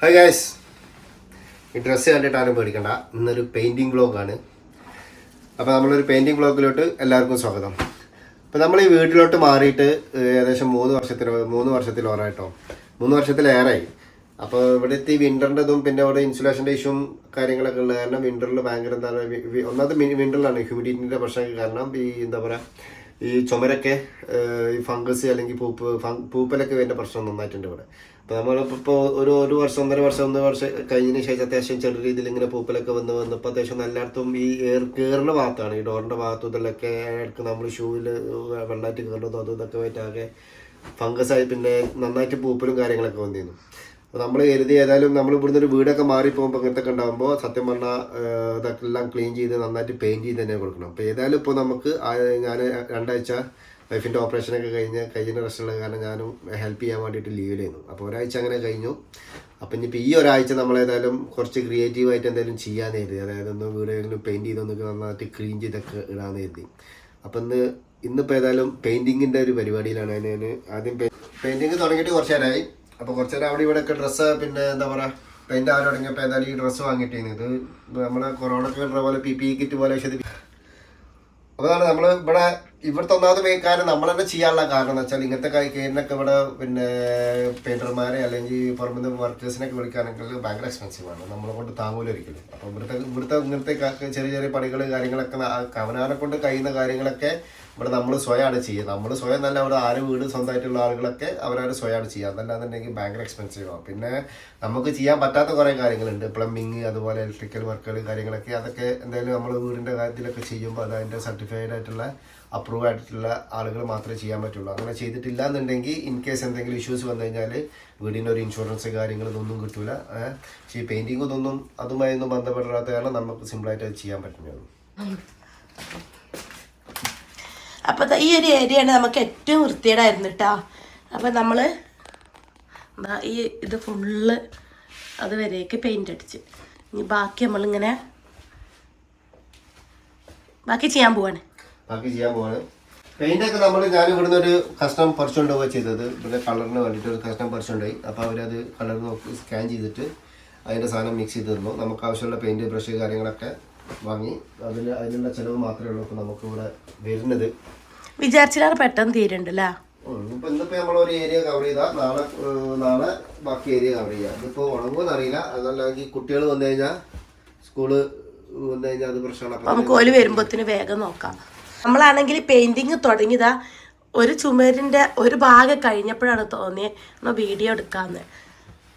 Hi guys ഈ dress കണ്ടിട്ടാണ് പേടിക്കണ്ട. ഇന്നൊരു പെയിന്റിങ് ബ്ലോഗാണ് അപ്പോൾ നമ്മളൊരു പെയിന്റിങ് ബ്ലോഗിലോട്ട് എല്ലാവർക്കും സ്വാഗതം. അപ്പോൾ നമ്മൾ ഈ വീട്ടിലോട്ട് മാറിയിട്ട് ഏകദേശം മൂന്ന് വർഷത്തിൽ മൂന്ന് വർഷത്തിലോറായിട്ടോ. മൂന്ന് വർഷത്തിലേറെയായി. അപ്പോൾ ഇവിടുത്തെ ഈ വിന്ററിന്റെതും പിന്നെ അവിടെ ഇൻസുലേഷന്റെ ഇഷ്യൂവും കാര്യങ്ങളൊക്കെ ഉള്ളത് കാരണം വിന്ററിൽ ഭയങ്കര എന്താ പറയുക ഒന്നാമത് വിന്ററിലാണ് ഹ്യൂമിഡിറ്റിന്റെ പ്രശ്നമൊക്കെ കാരണം ഈ എന്താ പറയുക ഈ ചുമരൊക്കെ ഈ ഫംഗസ് അല്ലെങ്കിൽ പൂപ്പ് പൂപ്പലൊക്കെ വരുന്ന പ്രശ്നം നന്നായിട്ടുണ്ട് ഇവിടെ. അപ്പോൾ നമ്മളിപ്പോൾ ഒരു ഒരു വർഷം ഒന്നര വർഷം ഒന്നര വർഷം കഴിഞ്ഞതിന് ശേഷം അത്യാവശ്യം ചെറിയ രീതിയിൽ ഇങ്ങനെ പൂപ്പലൊക്കെ വന്ന് വന്നപ്പോൾ അത്യാവശ്യം എല്ലായിടത്തും ഈ എയർ കയറുന്ന ഭാഗത്താണ്. ഈ ഡോറിന്റെ ഭാഗത്തും ഇതിലൊക്കെ ഇടയ്ക്ക് നമ്മൾ ഷൂവിൽ വെള്ളമായിട്ട് കയറുന്നതും അതും ഇതൊക്കെ ആയിട്ട് ഫംഗസ് ആയി പിന്നെ നന്നായിട്ട് പൂപ്പലും കാര്യങ്ങളൊക്കെ വന്നിരുന്നു. അപ്പോൾ നമ്മൾ കരുതി ഏതായാലും നമ്മൾ ഇവിടുന്ന് ഒരു വീടൊക്കെ മാറിപ്പോകുമ്പോൾ അങ്ങനത്തെ ഒക്കെ ഉണ്ടാകുമ്പോൾ സത്യം പറഞ്ഞാൽ ഇതൊക്കെ എല്ലാം ക്ലീൻ ചെയ്ത് നന്നായിട്ട് പെയിന്റ് ചെയ്ത് തന്നെ കൊടുക്കണം. അപ്പോൾ ഏതായാലും ഇപ്പോൾ നമുക്ക് ഞാൻ രണ്ടാഴ്ച വൈഫിന്റെ ഓപ്പറേഷനൊക്കെ കഴിഞ്ഞ് കഴിഞ്ഞ റെസ്റ്റുള്ള കാരണം ഞാനും ഹെൽപ്പ് ചെയ്യാൻ വേണ്ടിയിട്ട് ലീവിലായിരുന്നു അപ്പോൾ ഒരാഴ്ച അങ്ങനെ കഴിഞ്ഞു. അപ്പം ഇനിയിപ്പോൾ ഈ ഒരാഴ്ച നമ്മളേതായാലും കുറച്ച് ക്രിയേറ്റീവായിട്ട് എന്തെങ്കിലും ചെയ്യാൻ കരുതി. അതായത് ഒന്ന് വീട് ഏതെങ്കിലും പെയിന്റ് ചെയ്തൊന്നൊക്കെ നന്നായിട്ട് ക്ലീൻ ചെയ്തൊക്കെ ഇടാന്ന് കരുതി. അപ്പം ഇന്ന് ഇന്നിപ്പോൾ ഏതായാലും പെയിന്റിങ്ങിന്റെ ഒരു പരിപാടിയിലാണ്. ഞാൻ ആദ്യം പെയിന്റിങ് തുടങ്ങിയിട്ട് കുറച്ച് നേരമായി. അപ്പോൾ കുറച്ച് നേരം അവിടെ ഇവിടെ ഒക്കെ ഡ്രസ്സ് പിന്നെ എന്താ പറയാ പെയിന്റ് ആരും തുടങ്ങിയപ്പോൾ ഏതായാലും ഈ ഡ്രസ്സ് വാങ്ങിയിട്ടായിരുന്നു ഇത് നമ്മളെ കൊറോണ പോലെ പി പി കിറ്റ് പോലെ പക്ഷേ അപ്പൊ അതാണ് നമ്മൾ ഇവിടെ ഇവിടുത്തെ ഒന്നാമത് മെയിൻ കാര്യം നമ്മൾ തന്നെ ചെയ്യാനുള്ള കാരണം എന്ന് വെച്ചാൽ ഇങ്ങനത്തെ കൈക്കേരിനൊക്കെ ഇവിടെ പിന്നെ പെയിന്റർമാരെ അല്ലെങ്കിൽ പുറമെ വർക്കേഴ്സിനൊക്കെ വിളിക്കുകയാണെങ്കിൽ ഭയങ്കര എക്സ്പെൻസീവ് ആണ്. നമ്മളെ കൊണ്ട് താങ്ങൂല ഒരിക്കലും. അപ്പോൾ ഇവിടുത്തെ ഇവിടുത്തെ ഇങ്ങനത്തെ ചെറിയ ചെറിയ പണികൾ കാര്യങ്ങളൊക്കെ കവനാനെ കൊണ്ട് കഴിയുന്ന കാര്യങ്ങളൊക്കെ ഇവിടെ നമ്മൾ സ്വയമാണ് ചെയ്യുക. നമ്മൾ സ്വയം നല്ല അവിടെ ആര് വീട് സ്വന്തമായിട്ടുള്ള ആളുകളൊക്കെ അവരവർ സ്വയമാണ് ചെയ്യുക. അതല്ലാന്നുണ്ടെങ്കിൽ ഭയങ്കര എക്സ്പെൻസീവ് ആണ്. പിന്നെ നമുക്ക് ചെയ്യാൻ പറ്റാത്ത കുറേ കാര്യങ്ങളുണ്ട്. പ്ലംബിങ് അതുപോലെ ഇലക്ട്രിക്കൽ വർക്കുകൾ കാര്യങ്ങളൊക്കെ. അതൊക്കെ എന്തായാലും നമ്മൾ വീടിന്റെ കാര്യത്തിലൊക്കെ ചെയ്യുമ്പോൾ അത് അതിന്റെ സർട്ടിഫൈഡ് ആയിട്ടുള്ള അപ്രൂവ് ആയിട്ടുള്ള ആളുകൾ മാത്രമേ ചെയ്യാൻ പറ്റുള്ളൂ. അങ്ങനെ ചെയ്തിട്ടില്ല എന്നുണ്ടെങ്കിൽ ഇൻ കേസ് എന്തെങ്കിലും ഇഷ്യൂസ് വന്നു കഴിഞ്ഞാൽ വീടിന്റെ ഒരു ഇൻഷുറൻസ് കാര്യങ്ങളൊന്നും കിട്ടൂല. പക്ഷേ ഈ പെയിന്റിങ് ഇതൊന്നും അതുമായി ഒന്നും ബന്ധപ്പെടാത്ത കാരണം നമുക്ക് സിമ്പിളായിട്ട് അത് ചെയ്യാൻ പറ്റുന്നതാണ് അപ്പോൾ ഈ ഒരു ഏരിയയാണ് നമുക്ക് ഏറ്റവും വൃത്തികേടായിരുന്നു കേട്ടോ അപ്പോൾ നമ്മൾ ഈ ഇത് ഫുള്ള് അത് വരെയൊക്കെ പെയിന്റ് അടിച്ച്. ഇനി ബാക്കി നമ്മളിങ്ങനെ ബാക്കി ചെയ്യാൻ പോവാണ്. ബാക്കി ചെയ്യാൻ പോവാണ്. പെയിന്റ് ഒക്കെ നമ്മൾ ഞാൻ ഇവിടുന്ന് ഒരു കസ്റ്റം പറിച്ചുകൊണ്ട് പോവുക ചെയ്തത്. ഇവിടെ കളറിന് വേണ്ടിയിട്ട് ഒരു കസ്റ്റം പറിച്ചുകൊണ്ടുപോയി അപ്പോൾ അവരത് കളർ നോക്കി സ്കാൻ ചെയ്തിട്ട് അതിന്റെ സാധനം മിക്സ് ചെയ്ത് തന്നു. നമുക്ക് ആവശ്യമുള്ള പെയിന്റ് ബ്രഷ് കാര്യങ്ങളൊക്കെ വാങ്ങി. അതിൽ അതിനുള്ള ചിലവ് മാത്രമേ ഉള്ളൂ. ഇപ്പോൾ നമുക്ക് ഇവിടെ വരുന്നത്. വിചാരിച്ചില്ലാതെ പെട്ടെന്ന് തീരുണ്ടല്ലേ ഇപ്പൊ ഇന്നിപ്പോ നമ്മൾ ഒരു ഏരിയ കവർ ചെയ്താൽ നാളെ നാളെ ബാക്കി ഏരിയ കവർ ചെയ്യാം. ഇതിപ്പോ ഉണങ്ങുമെന്ന് അറിയില്ല. അതല്ലെങ്കിൽ കുട്ടികൾ വന്നു കഴിഞ്ഞാൽ സ്കൂൾ വന്നു കഴിഞ്ഞാൽ അത് പ്രശ്നമാണ്. നമുക്ക് ഓൽ വരുമ്പോഴത്തിന് വേഗം നോക്കാം. നമ്മളാണെങ്കിൽ പെയിന്റിങ് തുടങ്ങിയതാ ഒരു ചുമരിന്റെ ഒരു ഭാഗം കഴിഞ്ഞപ്പോഴാണ് തോന്നിയത് നമ്മൾ വീഡിയോ എടുക്കാമെന്ന്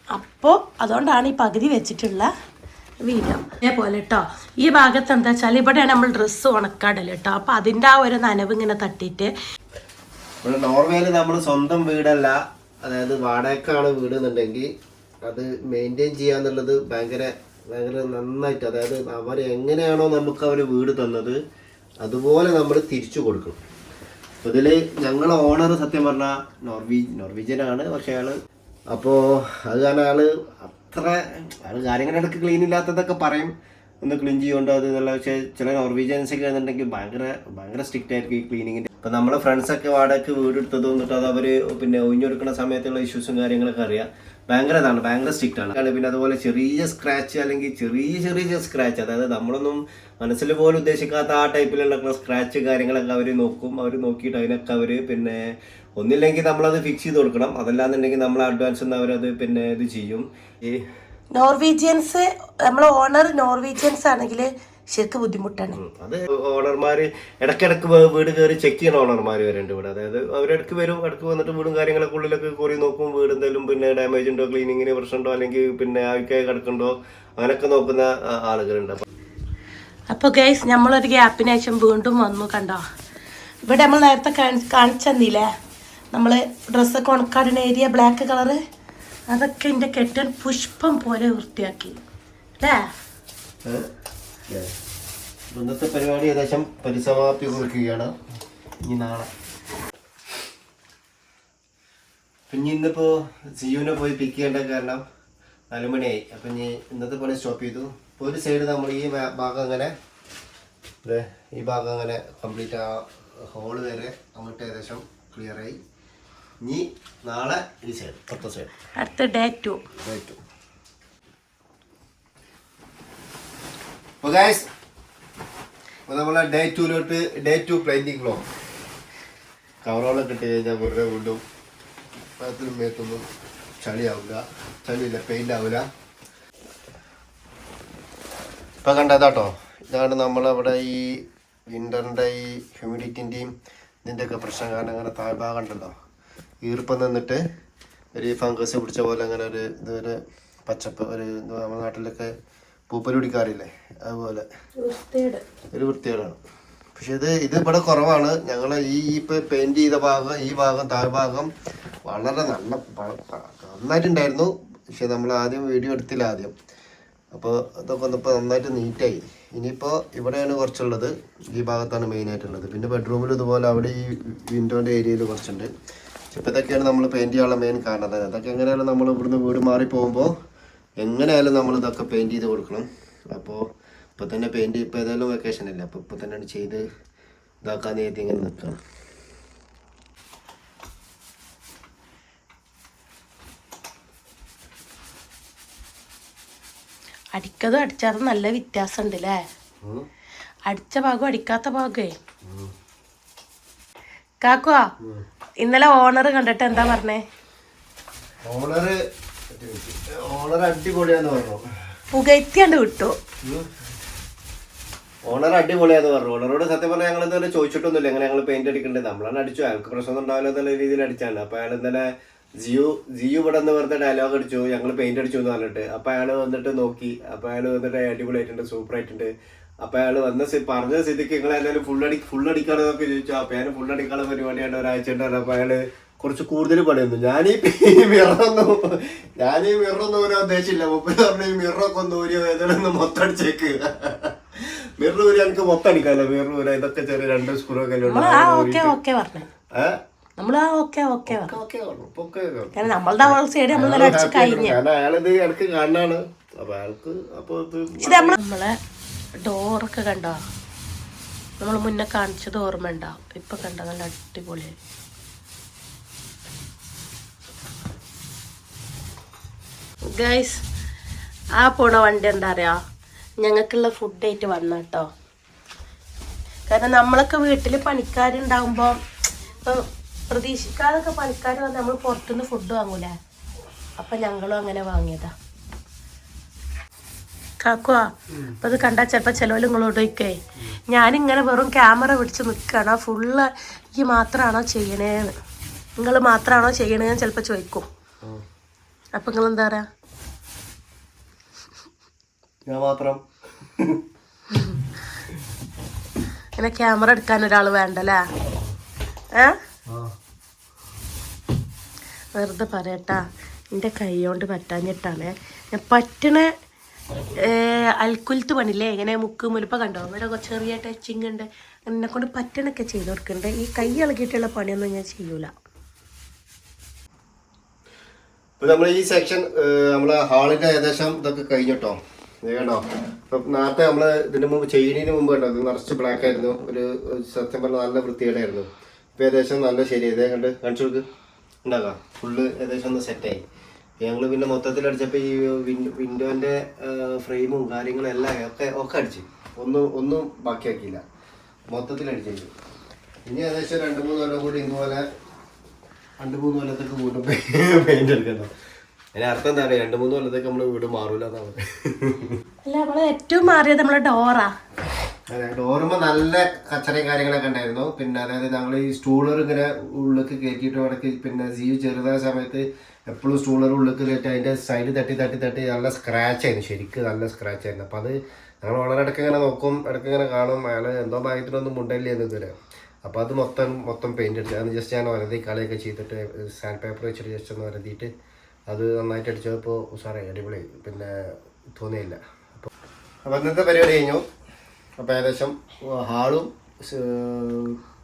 അപ്പോൾ അതുകൊണ്ടാണ് ഈ പകുതി വെച്ചിട്ടുള്ള വീഡിയോ അതേപോലെ കേട്ടോ ഈ ഭാഗത്ത് എന്താ വെച്ചാൽ ഇവിടെയാണ് നമ്മൾ ഡ്രസ്സ് ഉണക്കാടൽ കേട്ടോ അപ്പോൾ അതിന്റെ ആ ഒരു നനവ് ഇങ്ങനെ തട്ടിയിട്ട് നോർവേയിൽ നമ്മൾ സ്വന്തം വീടല്ല. അതായത് വാടകക്കാണ് വീട് എന്നുണ്ടെങ്കിൽ അത് മെയിന്റെയിൻ ചെയ്യാന്നുള്ളത് ഭയങ്കര ഭയങ്കര നന്നായിട്ട്. അതായത് അവർ എങ്ങനെയാണോ നമുക്ക് അവർ വീട് തന്നത്. അതുപോലെ നമ്മൾ തിരിച്ചു കൊടുക്കണം. അപ്പോൾ ഇതിൽ ഞങ്ങളെ ഓണർ സത്യം പറഞ്ഞാൽ നോർവീജ് നോർവീജിയനാണ് പക്ഷേ അയാൾ അപ്പോൾ അത് കാരണം അയാൾ അത്ര അയാൾ കാര്യങ്ങളുടെ ഇടയ്ക്ക് ക്ലീൻ ഇല്ലാത്തതൊക്കെ പറയും. ഒന്ന് ക്ലീൻ ചെയ്യുകൊണ്ട് അത് നല്ല പക്ഷേ ചില നോർവീജിയൻസ് ഒക്കെ ആണെന്നുണ്ടെങ്കിൽ ഭയങ്കര ഭയങ്കര സ്ട്രിക്റ്റ് ആയിരിക്കും ഈ ക്ലീനിങ്ങിന്റെ ഇപ്പം നമ്മളെ ഫ്രണ്ട്സൊക്കെ വാടകയ്ക്ക് വീട് എടുത്തത് എന്നിട്ട് അത് അവർ പിന്നെ ഒഴിഞ്ഞെടുക്കുന്ന സമയത്തുള്ള ഇഷ്യൂസും കാര്യങ്ങളൊക്കെ അറിയാം. ഭയങ്കര ഇതാണ് ഭയങ്കര സ്ട്രിക്റ്റ് ആണ്. പിന്നെ അതുപോലെ ചെറിയ സ്ക്രാച്ച് അല്ലെങ്കിൽ ചെറിയ ചെറിയ സ്ക്രാച്ച് അതായത് നമ്മളൊന്നും മനസ്സിൽ പോലും ഉദ്ദേശിക്കാത്ത ആ ടൈപ്പിലുള്ള സ്ക്രാച്ച് കാര്യങ്ങളൊക്കെ അവർ നോക്കും. അവർ നോക്കിയിട്ട് അതിനൊക്കെ അവർ പിന്നെ ഒന്നില്ലെങ്കിൽ നമ്മളത് ഫിക്സ് ചെയ്ത് കൊടുക്കണം. അതല്ലാന്നുണ്ടെങ്കിൽ നമ്മൾ അഡ്വാൻസ് നിന്ന് അവരത് പിന്നെ ഇത് ചെയ്യും. നോർവീജിയൻസ് നമ്മൾ ഓണർ നോർവീജിയൻസ് ആണെങ്കിൽ ശരിക്കും ബുദ്ധിമുട്ടാണ്. അതെ ഓണർമാർ ഇടക്കിടക്ക് വീട് കയറി ചെക്ക് ചെയ്യണ ഓണർമാർ വരുന്നുണ്ട് ഇവിടെ. അതായത് അവരിടക്ക് വരും ഇടയ്ക്ക് വന്നിട്ട് വീടും കാര്യങ്ങളൊക്കെ ഉള്ളിലൊക്കെ കുറി നോക്കും. വീട് എന്തെങ്കിലും പിന്നെ ഡാമേജ് ഉണ്ടോ ക്ലീനിങ്ങിന് പ്രശ്നമുണ്ടോ അല്ലെങ്കിൽ പിന്നെ ആൾക്കാർ കിടക്കുന്നുണ്ടോ അങ്ങനെയൊക്കെ നോക്കുന്ന ആളുകളുണ്ട്. അപ്പൊ അപ്പോൾ ഗൈസ് നമ്മളൊരു ഗ്യാപ്പിന് ശേഷം വീണ്ടും വന്നു കണ്ടോ? ഇവിടെ നമ്മൾ നേരത്തെ കാണിച്ചന്നില്ലേ നമ്മൾ ഡ്രസ്സൊക്കെ ഉണക്കാടുന്ന ഏരിയ ബ്ലാക്ക് കളറ് അതൊക്കെ എന്റെ കെട്ടൻ പുഷ്പം പോലെ വൃത്തിയാക്കി. ഇന്നത്തെ പരിപാടി ഏകദേശം പരിസമാപ്തി കുറിക്കുകയാണ്. ഇനി നാളെ. പിന്നെ ഇന്നിപ്പോ സിയുവിനെ പോയി പിക്ക് ചെയ്യേണ്ട കാരണം നാലുമണിയായി അപ്പൊ ഇനി ഇന്നത്തെ പണി സ്റ്റോപ്പ് ചെയ്തു. അപ്പൊ ഒരു സൈഡ് നമ്മൾ ഈ ഭാഗം അങ്ങനെ ഈ ഭാഗം അങ്ങനെ കംപ്ലീറ്റ് ആ ഹോൾ വരെ അങ്ങോട്ട് ഏകദേശം ക്ലിയറായി ഇനി നാളെ ഈ സൈഡ് അടുത്ത സൈഡ് അടുത്ത ഡേ ടു റൈറ്റ് അപ്പോൾ ഗായ്സ് അപ്പോൾ നമ്മളെ ഡേ ടൂലോട്ട് ഡേ ടു പെയിന്റിങ് ബ്ലോഗ് കവറോളം കിട്ടി കഴിഞ്ഞാൽ വെറുതെ വീണ്ടും പഴത്തിനും മേത്തൊന്നും ചളിയാവില്ല ചളിയില്ല പെയിന്റ് ആവില്ല ഇപ്പം കണ്ടതാട്ടോ ഇതാണ് നമ്മളവിടെ ഈ വിന്ററിന്റെ ഈ ഹ്യൂമിഡിറ്റിന്റെയും ഇതിന്റെയൊക്കെ പ്രശ്നം കാരണം അങ്ങനെ താഴ്ഭാഗം ഉണ്ടല്ലോ. ഈർപ്പം നിന്നിട്ട് ഒരു ഫംഗസ് പിടിച്ച പോലെ അങ്ങനെ ഒരു ഇതൊരു പച്ചപ്പ് ഒരു നമ്മുടെ നാട്ടിലൊക്കെ പൂപ്പൽ പിടിക്കാറില്ലേ അതുപോലെ ഒരു വൃത്തികേടാണ്. പക്ഷെ ഇത് ഇത് ഇവിടെ കുറവാണ്. ഞങ്ങൾ ഈ ഇപ്പൊ പെയിന്റ് ചെയ്ത ഭാഗം ഈ ഭാഗം താഴ്ഭാഗം വളരെ നല്ല നന്നായിട്ടുണ്ടായിരുന്നു. പക്ഷെ നമ്മൾ ആദ്യം വീഡിയോ എടുത്തില്ല ആദ്യം. അപ്പോൾ അതൊക്കെ വന്നപ്പോൾ നന്നായിട്ട് നീറ്റായി. ഇനിയിപ്പോൾ ഇവിടെയാണ് കുറച്ചുള്ളത്. ഈ ഭാഗത്താണ് മെയിൻ ആയിട്ടുള്ളത് പിന്നെ ബെഡ്റൂമിൽ ഇതുപോലെ അവിടെ ഈ വിൻഡോന്റെ ഏരിയയിൽ കുറച്ചുണ്ട്. ഇപ്പം ഇതൊക്കെയാണ് നമ്മൾ പെയിന്റ് ചെയ്യാനുള്ള മെയിൻ കാരണം. തന്നെ അതൊക്കെ എങ്ങനെയാണ് നമ്മൾ ഇവിടുന്ന് വീട് മാറി പോകുമ്പോൾ എങ്ങനെയായാലും നമ്മൾ ഇതൊക്കെ പെയിന്റ് ചെയ്ത് കൊടുക്കണം. അപ്പോൾ ഇപ്പോൾ തന്നെ പെയിന്റ് ഇപ്പോൾ ഏതായാലും വെക്കേഷൻ അല്ലേ? അപ്പോൾ ഇപ്പോൾ തന്നെ ചെയ്ത് ഇതാക്കാൻ നേരത്തെ ഇങ്ങനെ നിൽക്കണം അടിക്കതും അടിച്ചാതും നല്ല വ്യത്യാസം ഉണ്ട് അല്ലേ അടിച്ച ഭാഗവും അടിക്കാത്ത ഭാഗേ കാക്കുവാ ഇന്നലെ ഓണർ കണ്ടിട്ട് എന്താ പറഞ്ഞേ? ഓണർ ഓണർ അടിപൊളിയാന്ന് പറഞ്ഞു. പുകയത്തിയാണ്ട് വിട്ടു. ഓണർ അടിപൊളിയാന്ന് പറഞ്ഞു. ഓണറോട് സത്യം പറഞ്ഞാൽ ഞങ്ങൾ ഇതുവരെ ചോദിച്ചിട്ടൊന്നുമില്ല. എങ്ങനെ ഞങ്ങൾ പെയിന്റ് അടിക്കണ്ടേ? നമ്മളാണ് അടിച്ചു. അയാൾക്ക് പ്രശ്നം ഉണ്ടാവില്ല എന്നുള്ള രീതിയിൽ അടിച്ചാണ്. അപ്പൊ അയാൾ ഇന്നലെ ജിയു ജിയു ഇവിടെ നിന്ന് വെറുതെ ഡയലോഗ് അടിച്ചു. ഞങ്ങൾ പെയിന്റ് അടിച്ചു എന്ന് പറഞ്ഞിട്ട്. അപ്പൊ അയാൾ വന്നിട്ട് നോക്കി. അപ്പൊ അയാൾ വന്നിട്ട് അടിപൊളിയായിട്ടുണ്ട്. സൂപ്പർ ആയിട്ടുണ്ട്. അപ്പൊ അയാൾ വന്ന പറഞ്ഞ സ്ഥിതിക്ക് നിങ്ങൾ എന്തായാലും ഫുൾ അടി ഫുൾ അടിക്കാണെന്നൊക്കെ ചോദിച്ചു. അപ്പൊ ഞാൻ ഫുൾ അടിക്കാനുള്ള പരിപാടിയാണ് ഒരാഴ്ച ഉണ്ടായിരുന്നു അപ്പൊ അയാൾ കുറച്ച് കൂടുതൽ പണിയുന്നു. ഞാനീ മിറന്നു ഈ മിറൊന്നും ഊരാൻ ഉദ്ദേശിച്ചില്ല. മുപ്പത് പറഞ്ഞ ഈ മിറൊക്കെ ഒന്ന് ഊരിയോ ഏതായാലും മൊത്തം അടിച്ചേക്ക്. മിറർ ഊരി എനിക്ക് മൊത്തം അടിക്കാമല്ലോ മിറർ ഊരാ ഇതൊക്കെ ചെറിയ രണ്ട് സ്കൂളൊക്കെ അയാളിത് ഇടയ്ക്ക് കാണാണ്. അപ്പൊ അയാൾക്ക് അപ്പൊ നമ്മളെ ഡോറൊക്കെ കണ്ടോ? നമ്മൾ മുന്നേ കാണിച്ചത് ഓർമ്മ ഉണ്ടാവും ഇപ്പൊ കണ്ട? നല്ല അടിപൊളിയായി. ഗൈസ് ആ പോണ വണ്ടി എന്താ പറയാ ഞങ്ങൾക്കുള്ള ഫുഡ് ആയിട്ട് വന്ന കേട്ടോ. കാരണം നമ്മളൊക്കെ വീട്ടിൽ പണിക്കാരുണ്ടാകുമ്പോൾ ഇപ്പം പ്രതീക്ഷിക്കാതൊക്കെ പണിക്കാർ വന്ന് നമ്മൾ പുറത്തുനിന്ന് ഫുഡ് വാങ്ങൂലേ? അപ്പം ഞങ്ങളും അങ്ങനെ വാങ്ങിയതാ. കാക്കുവാ അപ്പൊ അത് കണ്ടാൽ ചിലപ്പോൾ ചിലവിൽ നിങ്ങളോട് ചോദിക്കേ ഞാനിങ്ങനെ വെറും ക്യാമറ പിടിച്ച് നിൽക്കണം ഫുള്ള് ഈ മാത്രമാണോ ചെയ്യണേന്ന്. നിങ്ങൾ മാത്രമാണോ ചെയ്യണേന്ന് ചിലപ്പോൾ ചോദിക്കും. അപ്പൊ നിങ്ങൾ എന്താ പറയാ? ഞാൻ മാത്രം. ഇങ്ങനെ ക്യാമറ എടുക്കാൻ ഒരാൾ വേണ്ടല്ലേ? ഏ? വെറുതെ പറയട്ടാ. എന്റെ കൈ കൊണ്ട് പറ്റാഞ്ഞിട്ടാണ്. ഞാൻ പറ്റണ അൽക്കുലത്ത് പണില്ലേ ഇങ്ങനെ മുക്ക് മുലപ്പ കണ്ടോ? ഇവിടെ കൊ- ചെറിയ ടച്ചിങ് ഉണ്ട്. എന്നെ കൊണ്ട് പറ്റണൊക്കെ ചെയ്ത് കൊടുക്കുന്നുണ്ട് ഈ കൈ ഇളകിയിട്ടുള്ള പണിയൊന്നും ഞാൻ ചെയ്യൂല. ഇപ്പൊ നമ്മൾ ഈ സെക്ഷൻ നമ്മളെ ഹാളിന്റെ ഏകദേശം ഇതൊക്കെ കഴിഞ്ഞിട്ടോ? കണ്ടോ ഇപ്പൊ നേരത്തെ നമ്മൾ ഇതിന് മുമ്പ് ചെയ്യുന്നതിന് മുമ്പ് കണ്ടോ? ഇത് നിറച്ച് ബ്ലാക്ക് ആയിരുന്നു. ഒരു സത്യം പറഞ്ഞാൽ നല്ല വൃത്തിയേടായിരുന്നു ഇപ്പൊ ഏകദേശം നല്ല ശരി. ഇതേ കണ്ട് കാണിച്ചു കൊടുക്ക്. ഉണ്ടാക്കാം ഫുള്ള് ഏകദേശം ഒന്ന് സെറ്റായി ഞങ്ങൾ പിന്നെ മൊത്തത്തിൽ അടിച്ചപ്പോൾ ഈ വിൻഡോന്റെ ഫ്രെയിമും കാര്യങ്ങളും എല്ലാം ഒക്കെ ഒക്കെ അടിച്ച്. ഒന്നും ഒന്നും ബാക്കിയാക്കിയില്ല. മൊത്തത്തിൽ അടിച്ചു. ഇനി ഏകദേശം രണ്ട് മൂന്ന് കൊല്ലം കൂടി ഇതുപോലെ രണ്ട് മൂന്ന് കൊല്ലത്തേക്ക് വീണ്ടും പെയിന്റ് എടുക്കണം അതിന് അർത്ഥം എന്താ പറയുക രണ്ട് മൂന്ന് കൊല്ലത്തേക്ക് നമ്മൾ വീട് മാറൂല എന്നാണ് അല്ല നമ്മളെ ഏറ്റവും മാറിയത് നമ്മളെ ഡോറ. അതെ ഡോറുമ്പോ നല്ല കച്ചറയും കാര്യങ്ങളൊക്കെ ഉണ്ടായിരുന്നു. പിന്നെ അതായത് ഞങ്ങൾ ഈ സ്റ്റൂളർ ഇങ്ങനെ ഉള്ളിലേക്ക് കയറ്റിയിട്ട് ഇടയ്ക്ക് പിന്നെ ജീവ് ചെറുതായ സമയത്ത് എപ്പോഴും സ്റ്റൂളർ ഉള്ളിലേക്ക് കയറ്റി അതിന്റെ സൈഡ് തട്ടി തട്ടി തട്ടി നല്ല സ്ക്രാച്ച് ആയിരുന്നു. ശരിക്കും നല്ല സ്ക്രാച്ച് ആയിരുന്നു. അപ്പൊ അത് ഞങ്ങൾ വളരെ ഇടയ്ക്ക് ഇങ്ങനെ നോക്കും ഇടയ്ക്ക് ഇങ്ങനെ കാണും. അയാൾ എന്തോ ഭാഗ്യത്തിനൊന്നും മുണ്ടല്ലേ എന്ന് ഇതുവരെ. അപ്പോൾ അത് മൊത്തം മൊത്തം പെയിന്റ് അടിച്ചു അത് ജസ്റ്റ് ഞാൻ വരതി കളിയൊക്കെ ചെയ്തിട്ട് സാൻഡ് പേപ്പർ വെച്ചിട്ട് ജസ്റ്റ് ഒന്ന് വരതിയിട്ട് അത് നന്നായിട്ട് അടിച്ചപ്പോൾ സാറേ അടിപൊളി പിന്നെ തോന്നിയില്ല. അപ്പോൾ അപ്പോൾ ഇന്നത്തെ പരിപാടി കഴിഞ്ഞു. അപ്പോൾ ഏകദേശം ഹാളും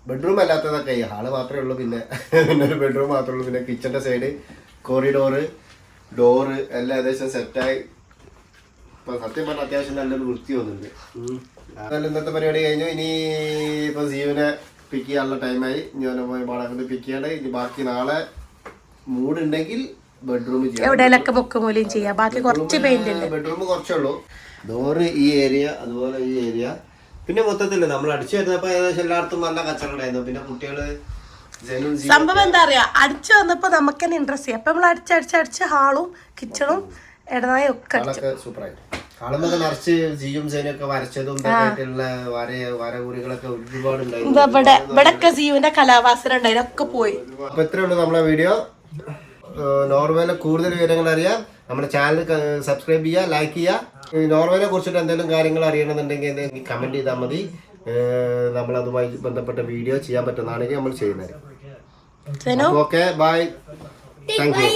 ബെഡ്റൂം അല്ലാത്തതൊക്കെ ഈ ഹാൾ മാത്രമേ ഉള്ളൂ. പിന്നെ പിന്നെ ഒരു ബെഡ്റൂം മാത്രമേ ഉള്ളൂ. പിന്നെ കിച്ചന്റെ സൈഡ് കോറിഡോറ് ഡോറ് എല്ലാം ഏകദേശം സെറ്റായി ഇപ്പം സത്യം പറഞ്ഞാൽ അത്യാവശ്യം നല്ലൊരു വൃത്തി വന്നിട്ടുണ്ട് അതെല്ലാം ഇന്നത്തെ പരിപാടി കഴിഞ്ഞു. ഇനി ഇപ്പം ജീവനെ പിക്ക് ചെയ്യാനുള്ള ടൈമായി ഞാൻ പോയി പാടാ കൊണ്ട് പിക്ക് ചെയ്യണ്ടേ. ഇനി ബാക്കി നാളെ മൂടുണ്ടെങ്കിൽ ബെഡ്റൂം ചെയ്യാം. എവിടെയൊക്കെ പൊക്ക മൂലയും ചെയ്യാം ബാക്കി കുറച്ച് പെയിന്റ് ഉണ്ട് ബെഡ്റൂം കുറച്ചേ ഉള്ളൂ. ഡോറ് ഈ ഏരിയ അതുപോലെ ഈ ഏരിയ പിന്നെ മൊത്തത്തിൽ നമ്മൾ അടിച്ചു വരുന്നപ്പോ ഏകദേശം എല്ലായിടത്തും നല്ല കച്ചറ ഉണ്ടായിരുന്നു പിന്നെ കുട്ടികൾ സംഭവം എന്താ അറിയാ? അടിച്ചു വന്നപ്പോ നമുക്ക് തന്നെ ഇൻട്രസ്റ്റ് ചെയ്യാം. അപ്പൊ നമ്മൾ അടിച്ചടിച്ചടിച്ച് ഹാളും കിച്ചണും ഇടനായും ഒക്കെ അടിച്ചു. സൂപ്പറായിട്ട് കാണുമ്പോ നിറച്ച് ജിയും സൈനും ഒക്കെ വരച്ചതും വരകുറികളൊക്കെ ഒരുപാട് ഇവിടെ ഇവിടെയൊക്കെ ജീവന്റെ കലാവാസന ഉണ്ടായി പോയി. അപ്പൊ ഇത്രേ ഉള്ളൂ നമ്മളെ വീഡിയോ. നോർവേയിലെ കൂടുതൽ വിവരങ്ങൾ അറിയാം. നമ്മുടെ ചാനൽ സബ്സ്ക്രൈബ് ചെയ്യുക ലൈക്ക് ചെയ്യുക. നോർവേനെ കുറിച്ചിട്ട് എന്തെങ്കിലും കാര്യങ്ങൾ അറിയണമെന്നുണ്ടെങ്കിൽ കമന്റ് ചെയ്താൽ മതി. നമ്മളതുമായി ബന്ധപ്പെട്ട വീഡിയോ ചെയ്യാൻ പറ്റുന്നതാണെങ്കിൽ നമ്മൾ ചെയ്യുന്നത്. Okay bye thank you